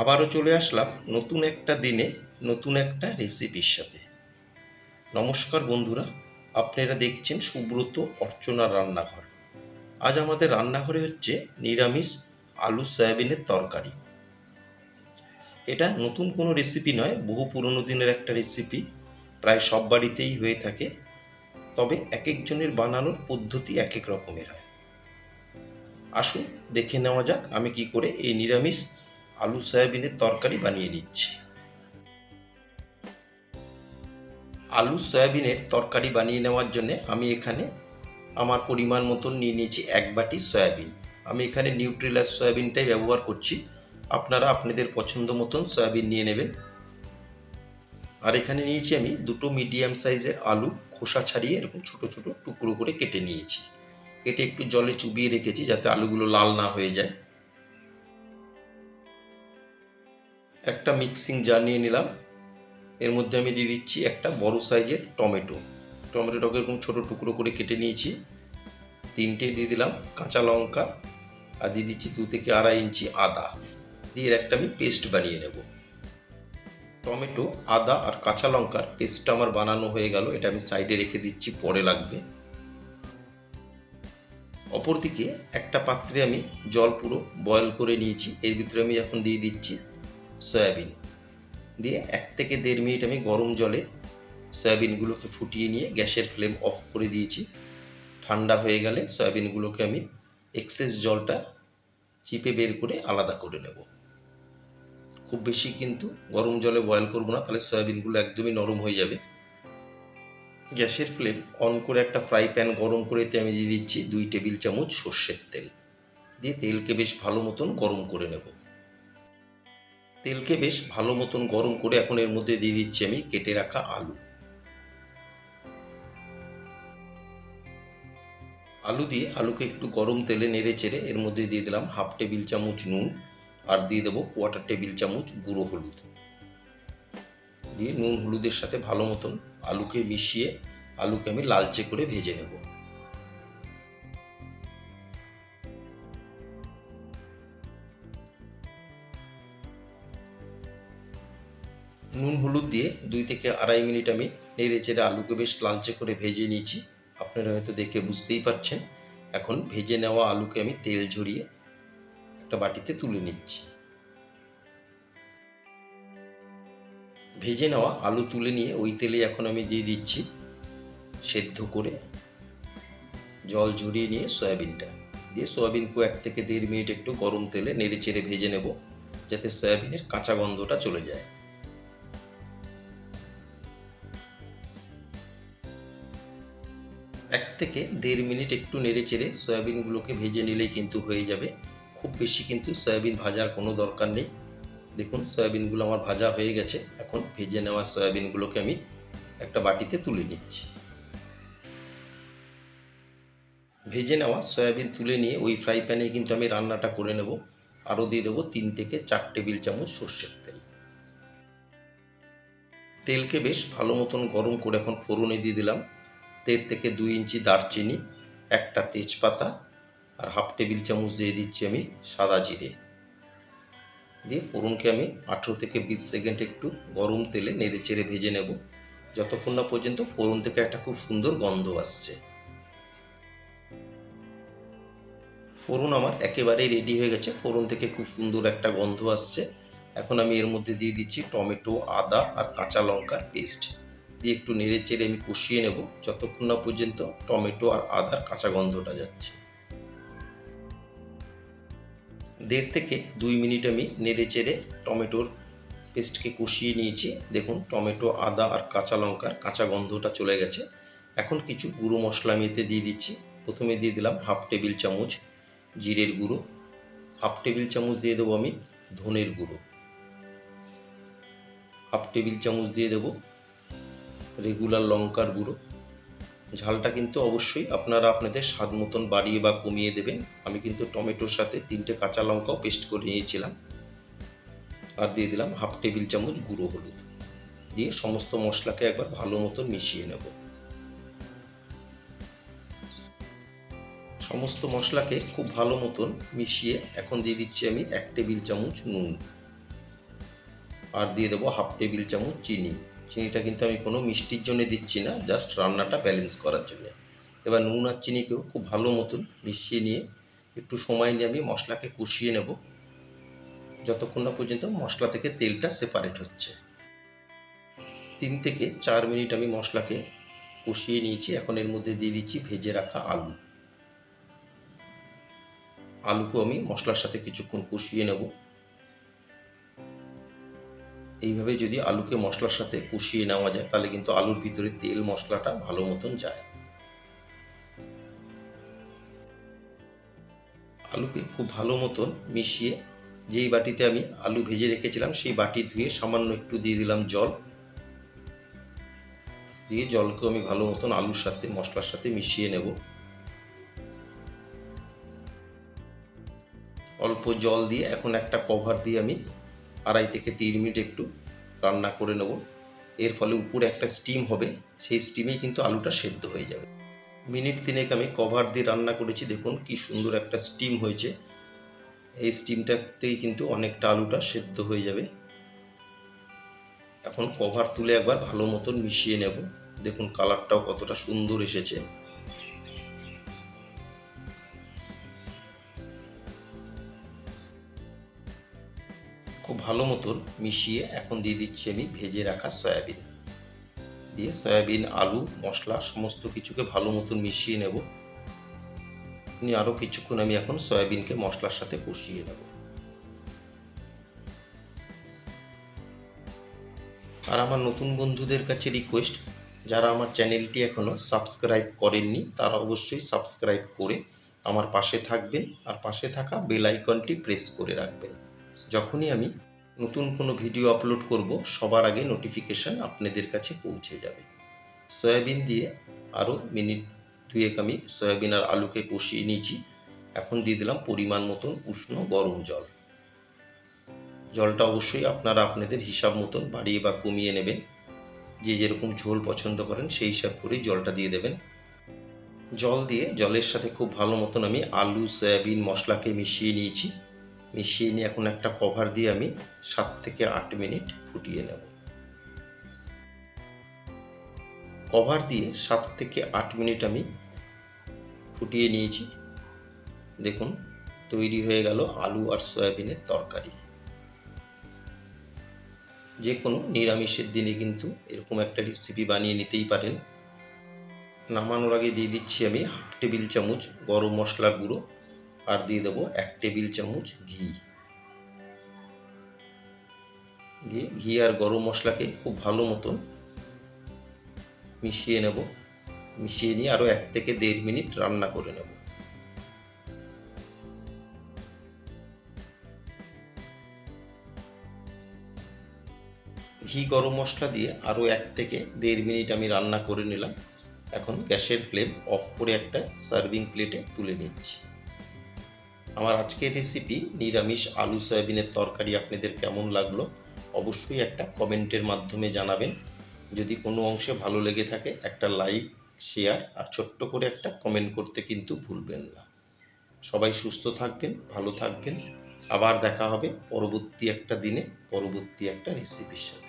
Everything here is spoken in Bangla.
আবারও চলে আসলাম নতুন একটা দিনে, নতুন একটা রেসিপির সাথে। নমস্কার বন্ধুরা, আপনারা দেখছেন সুব্রত অর্চনার রান্নাঘর। আজ আমাদের রান্নাঘরে হচ্ছে নিরামিষ আলু সয়াবিনের তরকারি। এটা নতুন কোনো রেসিপি নয়, বহু পুরনো দিনের একটা রেসিপি প্রায় সব বাড়িতেই হয়ে থাকে, তবে এক একজনের বানানোর পদ্ধতি এক এক রকমের হয়। আসুন দেখে নেওয়া যাক আমি কি করে এই নিরামিষ আলু সয়াবিনের তরকারি বানিয়ে নিচ্ছি। আলু সয়াবিনের তরকারি বানিয়ে নেওয়ার জন্য আমি এখানে আমার পরিমাণ মতন নিয়ে নিয়েছি এক বাটি সয়াবিন। আমি এখানে নিউট্রিলাস সয়াবিনটাই ব্যবহার করছি। আপনারা আপনাদের পছন্দ মতন সয়াবিন নিয়ে নেবেন। আর এখানে নিয়েছি আমি দুটো মিডিয়াম সাইজের আলু খোসা ছাড়িয়ে এরকম ছোট ছোট টুকরো করে কেটে নিয়েছি। কেটে একটু জলে চুবিয়ে রেখেছি যাতে আলুগুলো লাল না হয়ে যায়। একটা মিক্সিং জার নিয়ে নিলাম। এর মধ্যে আমি দিয়ে দিচ্ছি একটা বড় সাইজের টমেটো। টমেটোটাকে এরকম ছোটো টুকরো করে কেটে নিয়েছি। তিনটে দিয়ে দিলাম কাঁচা লঙ্কা আর দিয়ে দিচ্ছি দু থেকে আড়াই ইঞ্চি আদা। দিয়ে একটা আমি পেস্ট বানিয়ে নেব। টমেটো, আদা আর কাঁচা লঙ্কার পেস্টটা আমার বানানো হয়ে গেল। এটা আমি সাইডে রেখে দিচ্ছি, পরে লাগবে। অপরদিকে একটা পাত্রে আমি জল পুরো বয়ল করে নিয়েছি। এর ভিতরে আমি এখন দিয়ে দিচ্ছি সয়াবিন। দিয়ে এক থেকে দেড় মিনিট আমি গরম জলে সয়াবিনগুলোকে ফুটিয়ে নিয়ে গ্যাসের ফ্লেম অফ করে দিয়েছি। ঠান্ডা হয়ে গেলে সয়াবিনগুলোকে আমি এক্সেস জলটা চিপে বের করে আলাদা করে নেব। খুব বেশি কিন্তু গরম জলে বয়েল করব না, তাহলে সয়াবিনগুলো একদমই নরম হয়ে যাবে। গ্যাসের ফ্লেম অন করে একটা ফ্রাই প্যান গরম করে আমি দিয়ে দিচ্ছি দুই টেবিল চামচ সর্ষের তেল। দিয়ে তেলকে বেশ ভালো মতন গরম করে নেব। তেলকে বেশ ভালো মতন গরম করে এখন এর মধ্যে দিয়ে দিচ্ছি আমি কেটে রাখা আলু। আলু দিয়ে আলুকে একটু গরম তেলে নেড়ে চেড়ে এর মধ্যে দিয়ে দিলাম হাফ টেবিল চামচ নুন আর দিয়ে দেবো কোয়ার্টার টেবিল চামচ গুঁড়ো হলুদ। দিয়ে নুন হলুদের সাথে ভালো মতন আলুকে মিশিয়ে আলুকে আমি লালচে করে ভেজে নেব। নুন, হলুদ দিয়ে দুই থেকে আড়াই মিনিট আমি নেড়ে চেড়ে আলুকে বেশ লালচে করে ভেজে নিয়েছি। আপনারা হয়তো দেখে বুঝতেই পারছেন। এখন ভেজে নেওয়া আলুকে আমি তেল ঝরিয়ে একটা বাটিতে তুলে নিচ্ছি। ভেজে নেওয়া আলু তুলে নিয়ে ওই তেলে এখন আমি দিয়ে দিচ্ছি সেদ্ধ করে জল ঝরিয়ে নিয়ে সয়াবিনটা। দিয়ে সয়াবিনকে এক থেকে দেড় মিনিট একটু গরম তেলে নেড়ে চেড়ে ভেজে নেব, যাতে সয়াবিনের কাঁচা গন্ধটা চলে যায়। এক থেকে দেড় মিনিট একটু নেড়ে চেড়ে সয়াবিনগুলোকে ভেজে নিলেই কিন্তু হয়ে যাবে। খুব বেশি কিন্তু সয়াবিন ভাজার কোনো দরকার নেই। দেখুন, সয়াবিনগুলো আমার ভাজা হয়ে গেছে। এখন ভেজে নেওয়া সয়াবিনগুলোকে আমি একটা বাটিতে তুলে নিচ্ছি। ভেজে নেওয়া সয়াবিন তুলে নিয়ে ওই ফ্রাই প্যানে কিন্তু আমি রান্নাটা করে নেব। আরও দিয়ে দেবো তিন থেকে চার টেবিল চামচ সর্ষের তেল। তেলকে বেশ ভালো মতন গরম করে এখন ফোড়নে দিয়ে দিলাম। দেড় থেকে দুই ইঞ্চি দারচিনি, একটা তেজপাতা আর হাফ টেবিল চামচ দিয়ে দিচ্ছি আমি সাদা জিরে। দিয়ে ফোড়নকে আমি আঠেরো থেকে বিশ সেকেন্ড একটু গরম তেলে নেড়ে চেড়ে ভেজে নেব। যতক্ষণ না পর্যন্ত ফোড়ন থেকে একটা খুব সুন্দর গন্ধ আসছে। ফোড়ন আমার একেবারেই রেডি হয়ে গেছে। ফোড়ন থেকে খুব সুন্দর একটা গন্ধ আসছে। এখন আমি এর মধ্যে দিয়ে দিচ্ছি টমেটো, আদা আর কাঁচা লঙ্কার পেস্ট। দিয়ে একটু নেড়ে চেড়ে আমি কষিয়ে নেব, যতক্ষণ না পর্যন্ত টমেটো আর আদার কাঁচা গন্ধটা যাচ্ছে। দেড় থেকে দুই মিনিট আমি নেড়ে চেড়ে টমেটোর পেস্টকে কষিয়ে নিয়েছি। দেখুন, টমেটো, আদা আর কাঁচা লঙ্কার কাঁচা গন্ধটা চলে গেছে। এখন কিছু গুঁড়ো মশলা আমি এতে দিয়ে দিচ্ছি। প্রথমে দিয়ে দিলাম হাফ টেবিল চামচ জিরের গুঁড়ো। হাফ টেবিল চামচ দিয়ে দেবো আমি ধনের গুঁড়ো। হাফ টেবিল চামচ দিয়ে দেবো রেগুলার লঙ্কার গুঁড়ো। ঝালটা কিন্তু অবশ্যই আপনারা আপনাদের স্বাদ মতন বাড়িয়ে বা কমিয়ে দেবেন। আমি কিন্তু টমেটোর সাথে তিনটে কাঁচা লঙ্কাও পেস্ট করে নিয়েছিলাম। আর দিয়ে দিলাম হাফ টেবিল চামচ গুঁড়ো হলুদ। দিয়ে সমস্ত মশলাকে একবার ভালো মতন মিশিয়ে নেব। সমস্ত মশলাকে খুব ভালো মতন মিশিয়ে এখন দিয়ে দিচ্ছি আমি এক টেবিল চামচ নুন। আর দিয়ে দেবো হাফ টেবিল চামচ চিনি। চিনিটা কিন্তু আমি কোনো মিষ্টির জন্য দিচ্ছি না জাস্ট রান্নাটা ব্যালেন্স করার জন্য। এবার নুন আর চিনিকেও খুব ভালো মতন মিশিয়ে নিয়ে একটু সময় নিয়ে আমি মশলাকে কষিয়ে নেব। যতক্ষণ না পর্যন্ত মশলা থেকে তেলটা সেপারেট হচ্ছে। তিন থেকে চার মিনিট আমি মশলাকে কষিয়ে নিয়েছি, এখন এর মধ্যে দিয়ে দিচ্ছি ভেজে রাখা আলু। আলুকে আমি মশলার সাথে কিছুক্ষণ কষিয়ে নেব। এইভাবে যদি আলুকে মশলার সাথে কষিয়ে নেওয়া যায়, তাহলে কিন্তু আলুর ভিতরে তেল মশলাটা ভালো মতন যায়। আলুকে খুব ভালো মতন মিশিয়ে যেই বাটিতে আমি আলু ভেজে রেখেছিলাম, সেই বাটি ধুয়ে সামান্য একটু দিয়ে দিলাম জল। দিয়ে জলকে আমি ভালো মতন আলুর সাথে, মশলার সাথে মিশিয়ে নেব। অল্প জল দিয়ে এখন একটা কভার দিয়ে আমি আড়াই থেকে তিন মিনিট একটু রান্না করে নেব। এর ফলে উপরে একটা স্টিম হবে, সেই স্টিমেই কিন্তু আলুটা সেদ্ধ হয়ে যাবে। মিনিট তিনেক আমি কভার দিয়ে রান্না করেছি, দেখুন কি সুন্দর একটা স্টিম হয়েছে। এই স্টিমটাতেই কিন্তু অনেকটা আলুটা সেদ্ধ হয়ে যাবে। এখন কভার তুলে একবার ভালো মতন মিশিয়ে নেব। দেখুন কালারটাও কতটা সুন্দর এসেছে। ভালো মতন মিশিয়ে এখন দিয়ে দিচ্ছি আমি ভেজে রাখা সয়াবিন। দিয়ে সয়াবিন, আলু, মশলা সমস্ত কিছুকে ভালো মতন মিশিয়ে নেব। নিয়ে আরও কিছুক্ষণ আমি এখন সয়াবিনকে মশলার সাথে কষিয়ে নেব। আর আমার নতুন বন্ধুদের কাছে রিকোয়েস্ট যারা আমার চ্যানেলটি এখনও সাবস্ক্রাইব করেননি, তারা অবশ্যই সাবস্ক্রাইব করে আমার পাশে থাকবেন। আর পাশে থাকা বেল আইকনটি প্রেস করে রাখবেন। যখনই আমি নতুন কোনো ভিডিও আপলোড করব, সবার আগে নোটিফিকেশান আপনাদের কাছে পৌঁছে যাবে। সয়াবিন দিয়ে আরও মিনিট দুয়েক আমি সয়াবিন আর আলুকে কষিয়ে নিয়েছি। এখন দিয়ে দিলাম পরিমাণ মতন উষ্ণ গরম জল। জলটা অবশ্যই আপনারা আপনাদের হিসাব মতন বাড়িয়ে বা কমিয়ে নেবেন। যে যেরকম ঝোল পছন্দ করেন সেই হিসাব করেই জলটা দিয়ে দেবেন। জল দিয়ে জলের সাথে খুব ভালো মতন আমি আলু, সয়াবিন, মশলাকে মিশিয়ে নিয়েছি। মিশিয়ে নিয়ে এখন একটা কভার দিয়ে আমি সাত থেকে আট মিনিট ফুটিয়ে নেব। কভার দিয়ে সাত থেকে আট মিনিট আমি ফুটিয়ে নিয়েছি। দেখুন, তৈরি হয়ে গেল আলু আর সয়াবিনের তরকারি। যে কোনো নিরামিষের দিনে কিন্তু এরকম একটা রেসিপি বানিয়ে নিতেই পারেন। নামানোর আগে দিয়ে দিচ্ছি আমি হাফ টেবিল চামচ গরম মশলার গুঁড়ো। আর দিয়ে দেবো এক টেবিল চামচ ঘি। দিয়ে ঘি আর গরম মশলাকে খুব ভালো মতন মিশিয়ে নেব। মিশিয়ে নিয়ে আরও এক থেকে দেড় মিনিট রান্না করে নেব। ঘি গরম মশলা দিয়ে আরও এক থেকে দেড় মিনিট আমি রান্না করে নিলাম। এখন গ্যাসের ফ্লেম অফ করে একটা সার্ভিং প্লেটে তুলে নিচ্ছি। আমার আজকের রেসিপি নিরামিষ আলু সয়াবিনের তরকারি আপনাদের কেমন লাগল অবশ্যই একটা কমেন্টের মাধ্যমে জানাবেন। যদি কোনো অংশে ভালো লেগে থাকে, একটা লাইক শেয়ার আর ছোট্ট করে একটা কমেন্ট করতে কিন্তু ভুলবেন না। সবাই সুস্থ থাকবেন, ভালো থাকবেন। আবার দেখা হবে পরবর্তী একটা দিনে, পরবর্তী একটা রেসিপির সাথে।